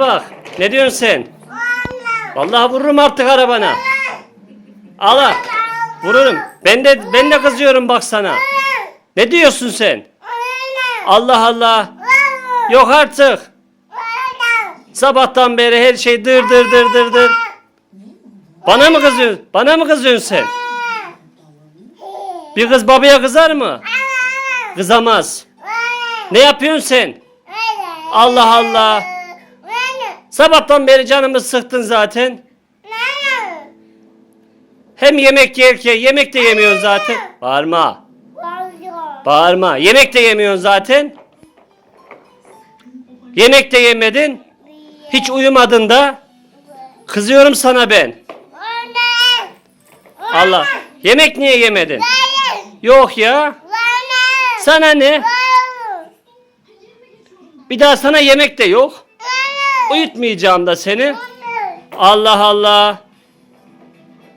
Bak ne diyorsun sen? Vallahi vururum artık arabana. Allah vururum. Ben de ben de kızıyorum bak sana. Ne diyorsun sen? Allah Allah. Yok artık. Sabahtan beri her şey dır dır dır dır dır. Bana mı kızıyorsun? Bana mı kızıyorsun sen? Bir kız babaya kızar mı? Kızamaz. Ne yapıyorsun sen? Allah Allah. Sabahtan beri canımı sıktın zaten. Hem yemek yerken yemek de yemiyorsun zaten. Bağırma. Bağırma. Yemek de yemiyorsun zaten. Yemek de yemedin. Hiç uyumadın da. Kızıyorum sana ben. Allah. Yemek niye yemedin? Yok ya. Sana ne? Bir daha sana yemek de yok. Uyutmayacağım da seni. Allah Allah.